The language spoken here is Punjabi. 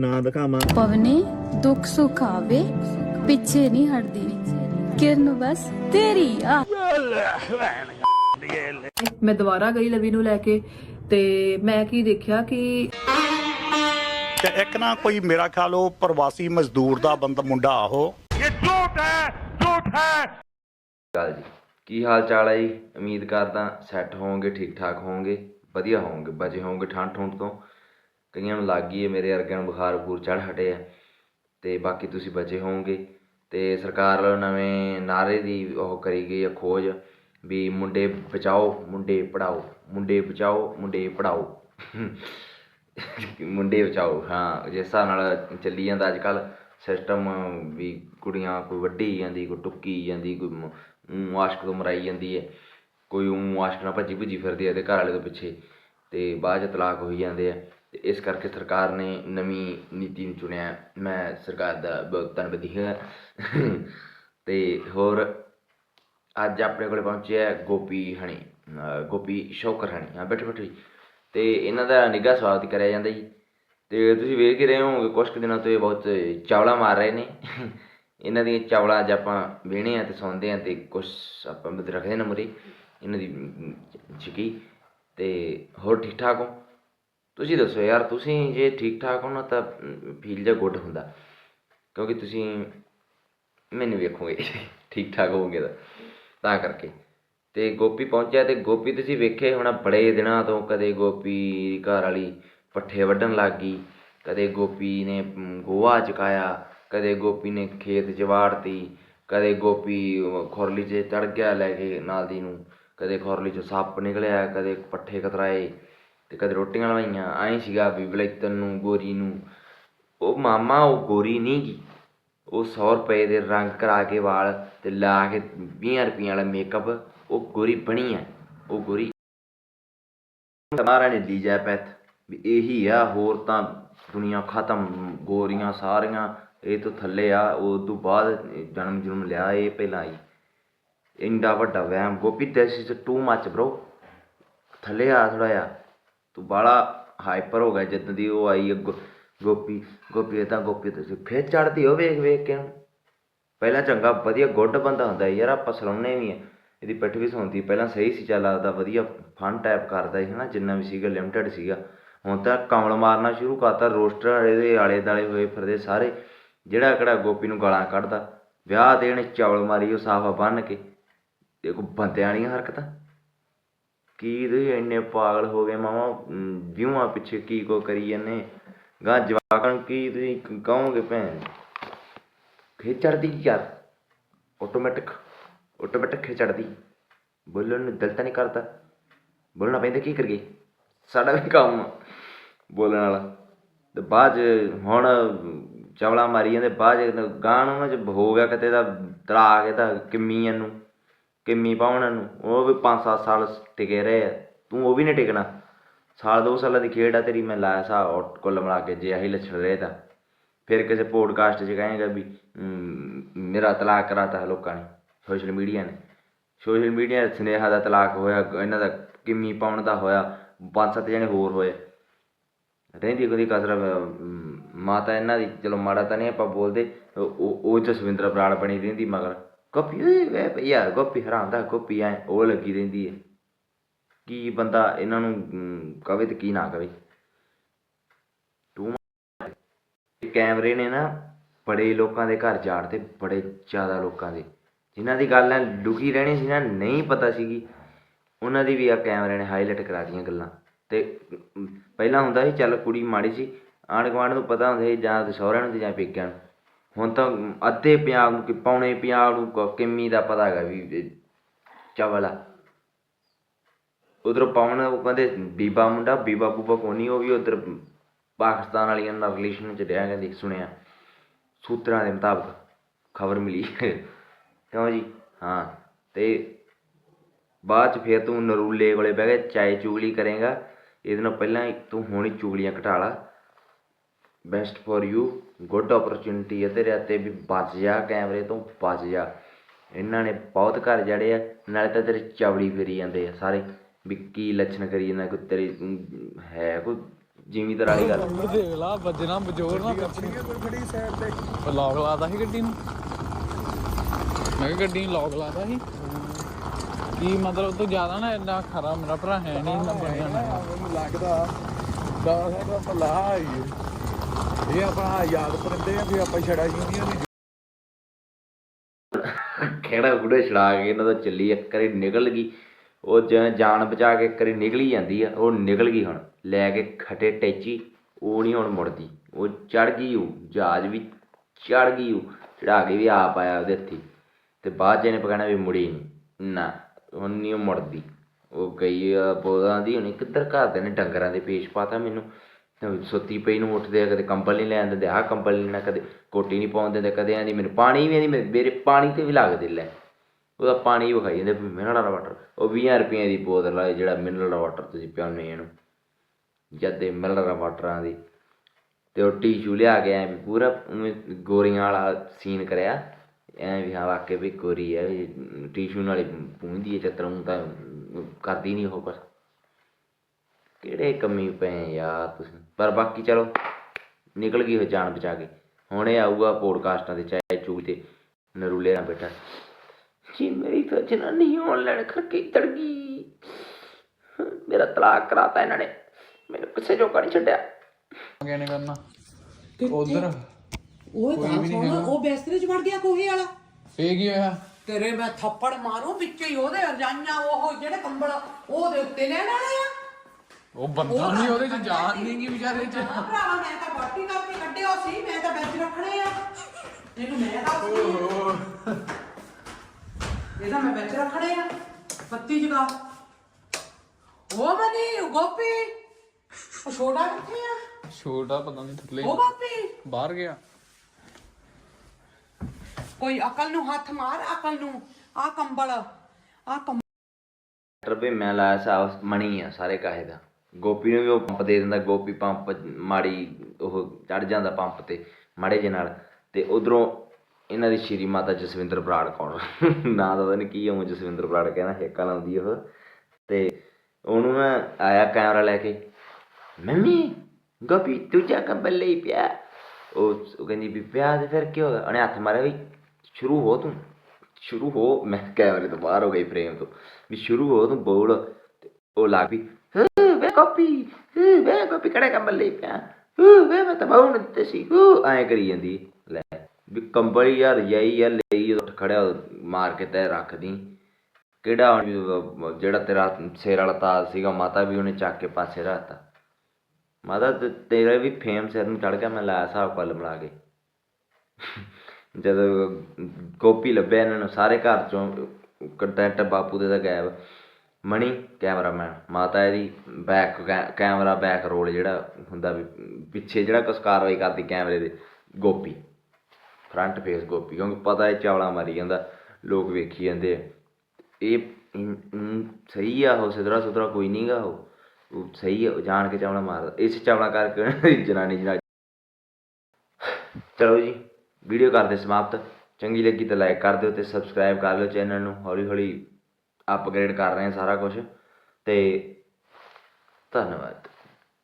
ਨਾ ਦਿਖਾਵਾਂ। ਪਵਨੇ ਦੁੱਖ ਸੁੱਖ ਆਵੇ ਪਿੱਛੇ ਨਹੀਂ ਹਟਦੀ। ਕਿਰਨ ਬਸ ਤੇਰੀ ਆ। ਮੈਂ ਦੁਬਾਰਾ ਗਈ ਲਵੀ ਨੂੰ ਲੈ ਕੇ ਤੇ ਮੈਂ ਕੀ ਦੇਖਿਆ ਕਿ ਤੇ ਇੱਕ ਨਾ ਕੋਈ ਮੇਰਾ ਖਿਆਲ ਉਹ ਪ੍ਰਵਾਸੀ ਮਜ਼ਦੂਰ ਦਾ ਬੰਦਾ ਮੁੰਡਾ ਉਹ। ਗੱਲ ਜੀ ਕੀ ਹਾਲ ਚਾਲ ਹੈ ਜੀ? ਉਮੀਦ ਕਰਦਾ ਸੈੱਟ ਹੋਵੋਗੇ ਠੀਕ ਠਾਕ ਹੋਵੋਗੇ ਵਧੀਆ ਹੋਵੋਗੇ ਬਚੇ ਹੋਵੋਗੇ ਠੰਡ ਠੁੰਡ ਤੋਂ। ਕਈਆਂ ਨੂੰ ਲੱਗ ਗਈ ਹੈ, ਮੇਰੇ ਵਰਗਿਆਂ ਨੂੰ ਬੁਖਾਰ ਬਖੂਰ ਚੜ੍ਹ ਹਟੇ ਆ। ਤੇ ਬਾਕੀ ਤੁਸੀਂ ਬਚੇ ਹੋਵੋਗੇ। ਅਤੇ ਸਰਕਾਰ ਵੱਲੋਂ ਨਵੇਂ ਨਾਅਰੇ ਦੀ ਉਹ ਕਰੀ ਗਈ ਹੈ ਖੋਜ ਵੀ ਮੁੰਡੇ ਬਚਾਓ, ਮੁੰਡੇ ਪੜ੍ਹਾਓ, ਮੁੰਡੇ ਬਚਾਓ, ਮੁੰਡੇ ਪੜ੍ਹਾਓ। ਮੁੰਡੇ ਬਚਾਓ, ਹਾਂ, ਜਿਸ ਹਿਸਾਬ ਨਾਲ ਚੱਲੀ ਜਾਂਦਾ ਅੱਜ ਕੱਲ੍ਹ ਸਿਸਟਮ ਵੀ ਕੁੜੀਆਂ ਕੋਈ ਵੱਢੀ ਜਾਂਦੀ, ਕੋਈ ਟੁੱਕੀ ਜਾਂਦੀ, ਕੋਈ ਊਂ ਆਸ਼ਕ ਤੋਂ ਮਰਾਈ ਜਾਂਦੀ ਹੈ। ਕੋਈ ਊਂ ਆਸ਼ਕ ਨਾਲ ਭੱਜੀ ਭੁੱਜੀ ਫਿਰਦੀ ਹੈ ਤੇ ਘਰ ਵਾਲੇ ਤੋਂ ਪਿੱਛੇ। ਤੇ ਬਾਅਦ ਚ ਤਲਾਕ ਹੋਈ ਜਾਂਦੇ ਆ। ਅਤੇ ਇਸ ਕਰਕੇ ਸਰਕਾਰ ਨੇ ਨਵੀਂ ਨੀਤੀ ਨੂੰ ਚੁਣਿਆ ਮੈਂ ਸਰਕਾਰ ਦਾ ਬਹੁਤ ਧੰਨਵਾਦੀ ਹਾਂ। ਅਤੇ ਹੋਰ ਅੱਜ ਆਪਣੇ ਕੋਲ ਪਹੁੰਚਿਆ ਗੋਪੀ ਹਣੀ ਗੋਪੀ ਸ਼ੌਕਰ ਹਣੀ। ਹਾਂ, ਬੈਠੋ ਬੈਠੋ ਜੀ। ਤੇ ਇਹਨਾਂ ਦਾ ਨਿੱਘਾ ਸਵਾਗਤ ਕਰਿਆ ਜਾਂਦਾ ਜੀ। ਅਤੇ ਤੁਸੀਂ ਵੇਖ ਹੀ ਰਹੇ ਹੋਵੋਗੇ ਕੁਝ ਕੁ ਦਿਨਾਂ ਤੋਂ ਇਹ ਬਹੁਤ ਚਾਵਲਾ ਮਾਰ ਰਹੇ ਨੇ। ਇਹਨਾਂ ਦੀਆਂ ਚਾਵਲਾਂ ਅੱਜ ਆਪਾਂ ਵੇਹਣੇ ਆ ਤੇ ਸੌਂਦੇ ਆ ਤੇ ਕੁਝ ਆਪਾਂ ਰੱਖਦੇ ਨਾ ਮੁਰੇ ਇਹਨਾਂ ਦੀ ਛਿਕੀ। ਤੇ ਹੋਰ ਠੀਕ ਠਾਕ ਹੋ? ਤੁਸੀਂ ਦੱਸੋ ਯਾਰ ਤੁਸੀਂ ਜੇ ਠੀਕ ਠਾਕ ਹੋ ਨਾ ਤਾਂ ਫੀਲ ਜਾਂ ਗੁੱਡ ਹੁੰਦਾ। ਕਿਉਂਕਿ ਤੁਸੀਂ ਮੈਨੂੰ ਵੇਖੋਗੇ ਠੀਕ ਠਾਕ ਹੋਵੋਗੇ ਤਾਂ ਤਾਂ ਕਰਕੇ। ਤੇ ਗੋਪੀ ਪਹੁੰਚਿਆ ਤੇ ਗੋਪੀ ਤੁਸੀਂ ਵੇਖੇ ਹੋਣਾ ਬੜੇ ਦਿਨਾਂ ਤੋਂ ਕਦੇ ਗੋਪੀ ਘਰ ਵਾਲੀ ਪੱਠੇ ਵੱਢਣ ਲੱਗ ਗਈ ਕਦੇ ਗੋਪੀ ਨੇ ਮ, ਗੋਹਾ ਚੁਕਾਇਆ ਕਦੇ ਗੋਪੀ ਨੇ ਖੇਤ ਚ ਵਾੜਤੀ ਕਦੇ ਗੋਪੀ ਖੁਰਲੀ 'ਚ ਚੜ ਗਿਆ ਲੈ ਕੇ ਨਾਲ ਦੀ ਨੂੰ ਕਦੇ ਖੁਰਲੀ 'ਚ ਸੱਪ ਨਿਕਲਿਆ ਕਦੇ ਪੱਠੇ ਕਤਰਾਏ। ਤੇ ਕਦੇ ਰੋਟੀਆਂ ਲਵਾਈਆਂ, ਐਂ ਸੀਗਾ ਵੀ ਬਲੈਤਨ ਨੂੰ ਗੋਰੀ ਨੂੰ, ਉਹ ਮਾਮਾ ਉਹ ਗੋਰੀ ਨਹੀਂ ਗੀ ਉਹ 100 ਰੁਪਏ ਦੇ ਰੰਗ ਕਰਾ ਕੇ ਵਾਲ ਤੇ ਲਾ ਕੇ 20 ਰੁਪਈਆਂ ਵਾਲਾ ਮੇਕਅਪ ਉਹ ਗੋਰੀ ਬਣੀ ਆ ਉਹ ਗੋਰੀ। ਮਾਰਾ ਨੇ ਦੀ ਜੈਪੈਥ ਵੀ ਇਹੀ ਆ, ਹੋਰ ਤਾਂ ਦੁਨੀਆ ਖਤਮ, ਗੋਰੀਆਂ ਸਾਰੀਆਂ, ਇਹ ਤੋਂ ਥੱਲੇ ਆ, ਉਹ ਤੋਂ ਬਾਅਦ ਜਨਮ ਜਨਮ ਲਿਆ, ਇਹ ਪਹਿਲਾਂ ਆਈ ਇੰਡਾ ਵੱਡਾ ਵਹਿਮ, Gopi this is too much bro ਥੱਲੇ ਆ ਥੋੜਾ ਜਿਹਾ। ਤੂੰ ਬਾਲਾ ਹਾਈਪਰ ਹੋ ਗਿਆ ਜਦੋਂ ਦੀ ਉਹ ਆਈ ਹੈ ਗੋ- ਗੋਪੀ ਗੋਪੀ ਇਹ ਤਾਂ ਗੋਪੀ ਤੁਸੀਂ ਫੇਰ ਚੜਦੀ ਹੋ ਵੇਖ ਵੇਖ ਕੇ। ਪਹਿਲਾਂ ਚੰਗਾ ਵਧੀਆ ਗੁੱਡ ਬੰਦਾ ਹੁੰਦਾ ਯਾਰ, ਆਪਾਂ ਸਲਾਉਣੇ ਵੀ ਆ। ਇਹਦੀ ਪਿੱਠ ਵੀ ਸੌਂਦੀ ਪਹਿਲਾਂ ਸਹੀ ਸੀ, ਚੱਲ ਆਪਦਾ ਵਧੀਆ ਫਨ ਟਾਈਪ ਕਰਦਾ ਸੀ, ਹਨਾ, ਜਿੰਨਾ ਵੀ ਸੀਗਾ ਲਿਮਟਿਡ ਸੀਗਾ। ਹੁਣ ਤਾਂ ਕਮਲ ਮਾਰਨਾ ਸ਼ੁਰੂ ਕਰਤਾ, ਰੋਸਟਰ ਇਹਦੇ ਆਲੇ ਦਾਲੇ ਹੋਏ ਫਿਰਦੇ ਸਾਰੇ। ਜਿਹੜਾ ਕਿਹੜਾ ਗੋਪੀ ਨੂੰ ਗਾਲਾਂ ਕੱਢਦਾ, ਵਿਆਹ ਦੇਣ, ਚਵਲ ਮਾਰੀ, ਉਹ ਸਾਫਾ ਬੰਨ ਕੇ। ਦੇਖੋ, ਬੰਦਿਆਂ ਵਾਲੀਆਂ ਹਰਕਤਾਂ। ਕੀ ਤੁਸੀਂ ਇੰਨੇ ਪਾਗਲ ਹੋ ਗਏ ਮਾਮਾ ਵਿਊਆਂ ਪਿੱਛੇ ਕੀ ਕੋ ਕਰੀ ਜਾਂਦੇ? ਗਾਂ ਜਵਾਕਾਂ ਨੂੰ ਕੀ ਤੁਸੀਂ ਕਹੋਗੇ ਭੈਣ? ਖਿੱਚ ਚੜਦੀ ਯਾਰ? ਆਟੋਮੈਟਿਕ ਆਟੋਮੈਟਿਕ ਖਿੱਚ ਚੜਦੀ। ਬੋਲਣ ਨੂੰ ਦਿਲ ਤਾਂ ਨਹੀਂ ਕਰਦਾ। ਬੋਲਣਾ ਪੈਂਦਾ ਕੀ ਕਰੀਏ? ਸਾਡਾ ਵੀ ਕੰਮ ਆ ਬੋਲਣ ਵਾਲਾ। ਤੇ ਬਾਅਦ 'ਚ ਹੁਣ ਚਵਲਾ ਮਾਰੀ ਜਾਂਦੇ, ਬਾਅਦ 'ਚ ਗਾਂ ਨੂੰ ਚ ਹੋ ਗਿਆ ਕਿਤੇ ਦਾ ਤਰਾ ਕੇ ਤਾਂ ਕਿੰਮੀਆਂ ਇਹਨੂੰ। ਕਿੰਮੀ ਪਾਉਣ ਨੂੰ, ਉਹ ਵੀ 5-7 ਸਾਲ ਟਿਕੇ ਰਹੇ ਆ। ਤੂੰ ਉਹ ਵੀ ਨਹੀਂ ਟਿਕਣਾ। ਸਾਲ ਦੋ ਸਾਲਾਂ ਦੀ ਖੇਡ ਆ ਤੇਰੀ, ਮੈਂ ਲਾਇਆ ਸਾ ਕੁੱਲ ਮਿਲਾ ਕੇ ਜੇ ਆਹੀ ਲੱਛਣ ਰਹੇ ਤਾਂ। ਫਿਰ ਕਿਸੇ ਪੋਡਕਾਸਟ 'ਚ ਕਹੇਗਾ ਵੀ ਮੇਰਾ ਤਲਾਕ ਕਰਾਤਾ ਲੋਕਾਂ ਨੇ ਸੋਸ਼ਲ ਮੀਡੀਆ ਨੇ। ਸੋਸ਼ਲ ਮੀਡੀਆ ਸੁਨੇਹਾ ਦਾ ਤਲਾਕ ਹੋਇਆ, ਇਹਨਾਂ ਦਾ ਕਿੰਮੀ ਪਾਉਣ ਦਾ ਹੋਇਆ, ਪੰਜ ਸੱਤ ਜਣੇ ਹੋਰ ਹੋਏ। ਰਹਿੰਦੀ ਕੋਈ ਕਸਰ ਮਾਤਾ ਇਹਨਾਂ ਦੀ, ਚਲੋ ਮਾੜਾ ਤਾਂ ਨਹੀਂ ਆਪਾਂ ਬੋਲਦੇ, ਉਹ- ਉਹ ਉਹ ਜਸਵਿੰਦਰ ਬਰਾੜ ਬਣੀ ਰਹਿੰਦੀ ਮਗਰ। ਕਾਪੀ ਓਏ ਵੇ ਭਈਆ ਗੋਪੀ ਹਰਾਮ ਦਾ ਗੋਪੀ ਐ ਉਹ ਲੱਗੀ ਰਹਿੰਦੀ ਹੈ ਕੀ ਬੰਦਾ ਇਹਨਾਂ ਨੂੰ ਕਵੇ ਤੇ ਕੀ ਨਾ ਕਵੇ। ਤੂੰ ਕੈਮਰੇ ਨੇ ਨਾ ਬੜੇ ਲੋਕਾਂ ਦੇ ਘਰ ਜਾੜਦੇ ਬੜੇ ਜ਼ਿਆਦਾ ਲੋਕਾਂ ਦੇ। ਜਿਨ੍ਹਾਂ ਦੀ ਗੱਲ ਐ, ਲੁਕੀ ਰਹਿਣੀ ਸੀ ਨਾ, ਨਹੀਂ ਪਤਾ ਸੀਗੀ ਉਹਨਾਂ ਦੀ ਵੀ ਆ ਕੈਮਰੇ ਨੇ ਹਾਈਲਾਈਟ ਕਰਾ ਦੀਆਂ ਗੱਲਾਂ। ਤੇ ਪਹਿਲਾਂ ਹੁੰਦਾ ਸੀ, ਚੱਲ ਕੁੜੀ ਮਾੜੀ ਸੀ, ਆਂਢ ਗੁਆਂਢ ਨੂੰ ਪਤਾ ਹੁੰਦਾ ਸੀ ਜਾਂ ਸਹੁਰਿਆਂ ਨੂੰ ਤੇ ਜਾਂ ਪੇਕਿਆਂ ਨੂੰ। ਹੁਣ ਤਾਂ ਅੱਧੇ ਪੰਜਾਬ ਨੂੰ ਕਿ ਪੌਣੇ ਪੰਜਾਬ ਨੂੰ ਕ- ਕਿੰਮੀ ਦਾ ਪਤਾ ਹੈਗਾ ਵੀ, ਇਹ ਆ। ਉਧਰ ਪਵਨ ਉਹ ਕਹਿੰਦੇ ਬੀਬਾ ਮੁੰਡਾ, ਬੀਬਾ ਬੂਬਾ ਕੋਨੀ, ਉਹ ਵੀ ਉਧਰ ਪਾਕਿਸਤਾਨ ਵਾਲੀਆਂ ਨਾਲ ਰਿਲੇਸ਼ਨ ਚ ਰਿਹਾ ਕਹਿੰਦੇ, ਸੁਣਿਆ। ਸੂਤਰਾਂ ਦੇ ਮੁਤਾਬਕ ਖਬਰ ਮਿਲੀ। ਕਿਉਂ ਜੀ? ਹਾਂ, ਤੇ ਬਾਅਦ ਚ ਫਿਰ ਤੂੰ ਨਰੂਲੇ ਕੋਲੇ ਬਹਿ ਕੇ ਚਾਏ ਚੁਗਲੀ ਕਰੇਗਾ। ਇਹਦੇ ਨਾਲ ਪਹਿਲਾਂ ਹੀ ਤੂੰ ਹੁਣ ਹੀ ਚੁਗਲੀਆਂ ਘਟਾ ਲਾ। Best for you good opportunity ਹੈ ਤੇਰੇ ਹੱਥੇ ਵੀ ਬਚ ਜਾ ਕੈਮਰੇ ਤੋਂ ਬਚ ਜਾ। ਇਹਨਾਂ ਨੇ ਬਹੁਤ ਘਰ ਜੜੇ ਆ ਨਾਲੇ ਤਾਂ ਤੇਰੇ ਚਵੜੀ ਫੇਰੀ ਜਾਂਦੇ ਆ ਸਾਰੇ। ਵੀ ਕੀ ਲੱਛਣ ਕਰੀ ਜਾਂਦਾ ਕੋਈ ਤੇਰੀ ਹੈ ਕੋਈ ਜ਼ਿਮੀਦਾਰ ਵਾਲੀ ਗੱਲ। ਦੇਖ ਲਾ ਵੱਜਣਾ ਬਜੋਰ ਨਾ ਆਪਣੀ। ਕੋਈ ਖੜੀ ਸਾਈਡ ਤੇ। ਲੌਕ ਲਾਦਾ ਸੀ ਗੱਡੀ ਨੂੰ। ਮੈਂ ਕਿਹਾ ਗੱਡੀ ਨੂੰ ਲੌਕ ਲਾਦਾ ਸੀ। ਕੀ ਮਤਲਬ ਤੂੰ ਜ਼ਿਆਦਾ ਨਾ ਇੰਨਾ ਖਰਾ ਮੇਰਾ ਭਰਾ ਹੈ ਨਹੀਂ ਇੰਨਾ ਬਣਿਆ ਨਾ ਮੈਨੂੰ ਲੱਗਦਾ। ਦਾ ਸਾਡਾ ਭਲਾ ਹੈ। ਇਹ ਆਪਣਾ ਯਾਦ ਪਰਿੰਦੇ ਆ ਵੀ ਆਪਾਂ ਛੜਾ ਜੀਂਦੀਆਂ ਦੀ ਖੇੜਾ ਗੁੜੇ ਛੜਾ ਕੇ ਇਹਨਾਂ ਦਾ ਚੱਲੀ ਇੱਕ ਵਾਰੀ ਨਿਕਲ ਗਈ। ਉਹ ਜਿਵੇਂ ਜਾਨ ਬਚਾ ਕੇ ਇੱਕ ਵਾਰੀ ਨਿਕਲ ਜਾਂਦੀ ਆ, ਉਹ ਨਿਕਲ ਗਈ ਹੁਣ। ਲੈ ਕੇ ਖਟੇ ਟੈਚੀ, ਉਹ ਨਹੀਂ ਹੁਣ ਮੁੜਦੀ। ਉਹ ਚੜ ਗਈ ਉਹ, ਜਹਾਜ਼ ਵੀ ਚੜ ਗਈ ਉਹ। ਚੜਾ ਕੇ ਵੀ ਆਪ ਆਇਆ ਉਹਦੇ ਹੱਥੀ। ਤੇ ਬਾਅਦ ਚ ਇਹਨੇ ਪਕਾਣਾ ਵੀ ਮੁੜੀ ਨਹੀਂ ਨਾ, ਹੁਣ ਨਹੀਂ ਉਹ ਮੁੜਦੀ। ਉਹ ਗਈ ਆ ਬੋਲਾਂ ਦੀ, ਹੁਣ ਕਿੱਧਰ ਘਰ ਦੇ ਨੇ ਡੰਗਰਾਂ ਦੇ ਪੇਸ਼ ਪਾਤਾ ਮੈਨੂੰ। ਸੁੱਤੀ ਪਈ ਨੂੰ ਉੱਠਦੇ ਆ, ਕਦੇ ਕੰਬਲ ਨਹੀਂ ਲੈਣ ਦਿੰਦੇ, ਆਹ ਕੰਬਲ ਨਹੀਂ ਲੈਣਾ, ਕਦੇ ਕੋਟੀ ਨਹੀਂ ਪਾਉਣ ਦਿੰਦੇ, ਕਦੇ ਆਂਦੀ ਮੈਨੂੰ ਪਾਣੀ ਵੀ ਆਂਦੀ ਮੇਰੇ ਪਾਣੀ ਤੇ ਵੀ ਲੱਗਦੇ ਲੈ। ਉਹਦਾ ਪਾਣੀ ਵਿਖਾਈ ਜਾਂਦੇ ਮਿਨਰਲ ਵਾਟਰ ਉਹ 20 ਰੁਪਏ ਦੀ ਬੋਤਲ ਆ, ਜਿਹੜਾ ਮਿਨਰਲ ਵਾਟਰ ਤੁਸੀਂ ਪਿਆਉਂਦੇ ਇਹਨੂੰ, ਜਦ ਦੇ ਮਿਨਰਲ ਵਾਟਰਾਂ ਦੀ। ਤੇ ਉਹ ਟੀਸ਼ੂ ਲਿਆ ਕੇ ਐ ਵੀ ਪੂਰਾ ਗੋਰੀਆਂ ਵਾਲਾ ਸੀਨ ਕਰਿਆ, ਐ ਵੀ ਹਾਂ ਵਾਕੇ ਵੀ ਗੋਰੀ ਐ ਵੀ ਟੀਸ਼ੂ ਨਾਲੇ ਹੀ ਪੂੰਝਦੀ ਐ ਚਤਰ ਨੂੰ ਤਾਂ ਕਰਦੀ ਨਹੀਂ ਉਹ ਪਰ ਕਿਹੜੇ ਕੰਮੀ ਪਏ ਯਾਰ ਤੁਸੀਂ? ਪਰ ਬਾਕੀ ਚਲੋ ਨਿਕਲ ਗਈ ਹੋ ਜਾਨ ਬਚਾ ਕੇ। ਹੁਣ ਇਹ ਆਊਗਾ ਪੋਡਕਾਸਟਾਂ ਤੇ ਚਾਹੇ ਚੂ ਤੇ ਨਰੂਲੇ ਨਾਲ ਬੈਠਾ। ਜੀ ਮੇਰੀ ਤਾਂ ਜਨਾਨੀ ਹੋਣ ਲੈਣ ਕਰਕੇ ਤੜ ਗਈ ਮੇਰਾ ਤਲਾਕ ਕਰਾਤਾ ਇਹਨਾਂ ਨੇ। ਮੈਨੂੰ ਕਿਸੇ ਜੋਗਾ ਨਹੀਂ ਛੱਡਿਆ। ਕਿਆ ਨੇ ਕਰਨਾ? ਉਧਰ। ਉਹ ਗੱਲ ਸੁਣ ਉਹ ਬਿਸਤਰੇ 'ਚ ਵੜ ਗਿਆ ਕੋਹੇ ਵਾਲਾ। ਫੇਰ ਕੀ ਹੋਇਆ? ਤੇਰੇ ਮੈਂ ਥੱਪੜ ਮਾਰੂ ਵਿੱਚ ਹੀ ਉਹਦੇ ਰਜਾਈਆਂ ਉਹ ਜਿਹੜੇ ਕੰਬਲ ਉਹਦੇ ਉੱਤੇ ਲੈਣ ਵਾਲੇ ਆ ਉਹ ਬੰਦਾ ਨਹੀਂ ਉਹਦੇ ਚ ਜਾਨ ਨਹੀਂ ਗਈ ਵਿਚਾਰੇ ਚ। ਹਾਂ ਭਰਾਵਾ ਮੈਂ ਤਾਂ ਬਾਟੀ ਕਰਕੇ ਕੱਢਿਆ ਸੀ ਮੈਂ ਤਾਂ ਵਿੱਚ ਰੱਖਣੇ ਆ। ਇਹਨੂੰ ਮੈਂ ਦੱਸ ਇਹਦਾ ਮੈਂ ਵਿੱਚ ਰੱਖਣੇ ਆ ਬੱਤੀ ਜਗਾ ਉਹ ਮਨੀ ਗੋਪੀ ਉਹ ਛੋਟਾ ਕਿੱਥੇ ਆ? ਛੋਟਾ ਪਤਾ ਨਹੀਂ ਥੱਲੇ ਉਹ ਗੋਪੀ। ਬਾਹਰ ਗਿਆ। ਕੋਈ ਅਕਲ ਨੂੰ ਹੱਥ ਮਾਰ ਅਕਲ ਨੂੰ। ਆ ਕੰਬਲ ਆ ਕੰਬਲ ਟਰ ਵੀ ਮੈਂ ਲਾਇਆ ਸਾ ਮਣੀ ਆ ਸਾਰੇ ਕਾਹੇ ਦਾ। ਗੋਪੀ ਨੂੰ ਵੀ ਉਹ ਪੰਪ ਦੇ ਦਿੰਦਾ, ਗੋਪੀ ਪੰਪ ਮਾੜੀ ਉਹ ਚੜ ਜਾਂਦਾ ਪੰਪ ਤੇ, ਮਾੜੇ ਜੇ ਨਾਲ, ਤੇ ਉਧਰੋਂ ਇਹਨਾਂ ਦੀ ਸ਼੍ਰੀ ਮਾਤਾ ਜਸਵਿੰਦਰ ਬਰਾੜ ਕੌਰ, ਨਾਂ ਦਾ ਪਤਾ ਕੀ ਉਹ ਜਸਵਿੰਦਰ ਬਰਾੜ ਕਹਿੰਦਾ ਹੇਕਾ ਲਾਉਂਦੀ ਉਹ, ਤੇ ਉਹਨੂੰ ਮੈਂ ਆਇਆ ਕੈਮਰਾ ਲੈ ਕੇ, ਮੰਮੀ, ਗੋਪੀ ਦੂਜਾ ਕੰਬਲ ਲਈ ਪਿਆ। ਉਹ ਉਹ ਕਹਿੰਦੀ ਵੀ, ਪਿਆ ਤੇ ਫਿਰ ਕੀ ਹੋਗਾ ਉਹਨੇ ਹੱਥ ਮਾਰਿਆ ਵੀ, ਸ਼ੁਰੂ ਹੋ ਤੂੰ, ਸ਼ੁਰੂ ਹੋ। ਮੈਂ ਕੈਮਰੇ ਤੋਂ ਬਾਹਰ ਹੋ ਗਈ ਫਰੇਮ ਤੋਂ, ਵੀ ਸ਼ੁਰੂ ਹੋ ਤੂੰ ਬੋਲ। ਉਹ ਲੱਗ ਵੀ ਕਾਪੀ ਹੂ, ਵੇ ਕਾਪੀ ਕਿਹੜੇ ਕੰਬਲ ਲਈ ਪਿਆ? ਹੂ, ਵੇ ਮੈਂ ਤਾਂ ਬਾਹੂ ਨੂੰ ਦਿੱਤੇ ਸੀ। ਹੂ ਜਾਂਦੀ। ਲੈ ਵੀ ਕੰਬਲ ਯਾਰ ਯਾਈ ਯਾਰ ਲਈ ਉੱਠ ਖੜਿਆ ਮਾਰ ਕੇ ਤੈ ਰੱਖਦੀ। ਕਿਹੜਾ ਜਿਹੜਾ ਤੇਰਾ ਸਿਰ ਵਾਲਾ ਤਾਜ ਸੀਗਾ ਮਾਤਾ ਵੀ ਉਹਨੇ ਚੱਕ ਕੇ ਪਾਸੇ ਰੱਖਤਾ। ਮਾਤਾ ਤੇਰਾ ਵੀ ਫੇਮ ਸਿਰ ਨੂੰ ਚੜ ਗਿਆ ਮੈਂ ਲਾਇਆ ਹਿਸਾਬ ਕੱਲ ਮਿਲਾ ਕੇ। ਜਦੋਂ ਗੋਪੀ ਲੱਭਿਆ ਇਹਨਾਂ ਨੂੰ ਸਾਰੇ ਘਰ ਚੋਂ ਕੰਟੈਂਟ ਬਾਪੂ ਦੇ ਦਾ ਗਾਇਬ। ਮਣੀ, ਕੈਮਰਾਮੈਨ, ਮਾਤਾ ਇਹਦੀ ਬੈਕ ਕੈਮਰਾ ਬੈਕ ਰੋਲ ਜਿਹੜਾ ਹੁੰਦਾ ਵੀ ਪਿੱਛੇ ਜਿਹੜਾ ਕੁਛ ਕਾਰਵਾਈ ਕਰਦੀ ਕੈਮਰੇ ਦੇ, ਗੋਪੀ। ਫਰੰਟ ਫੇਸ ਗੋਪੀ, ਕਿਉਂਕਿ ਪਤਾ ਹੈ ਚਾਵਲਾ ਮਾਰੀ ਜਾਂਦਾ, ਲੋਕ ਵੇਖੀ ਜਾਂਦੇ ਆ। ਇਹ ਸਹੀ ਆ ਉਹ, ਸਿਧਰਾ ਸੁਧਰਾ ਕੋਈ ਨਹੀਂਗਾ ਉਹ। ਉਹ ਸਹੀ ਆ ਜਾਣ ਕੇ ਚਾਵਲਾ ਮਾਰਦਾ। ਇਸ ਚਾਵਲਾ ਕਰਕੇ ਜਨਾਨੀ ਜਨਾਨੀ ਚਲੋ ਜੀ ਵੀਡੀਓ ਕਰਦੇ ਸਮਾਪਤ। ਚੰਗੀ ਲੱਗੀ ਤਾਂ ਲਾਈਕ ਕਰ ਦਿਓ ਤੇ ਸਬਸਕ੍ਰਾਈਬ ਕਰ ਲਿਓ ਚੈਨਲ ਨੂੰ। ਹੌਲੀ ਹੌਲੀ ਅਪਗ੍ਰੇਡ ਕਰ ਰਹੇ ਹਾਂ ਸਾਰਾ ਕੁਝ ਅਤੇ ਧੰਨਵਾਦ।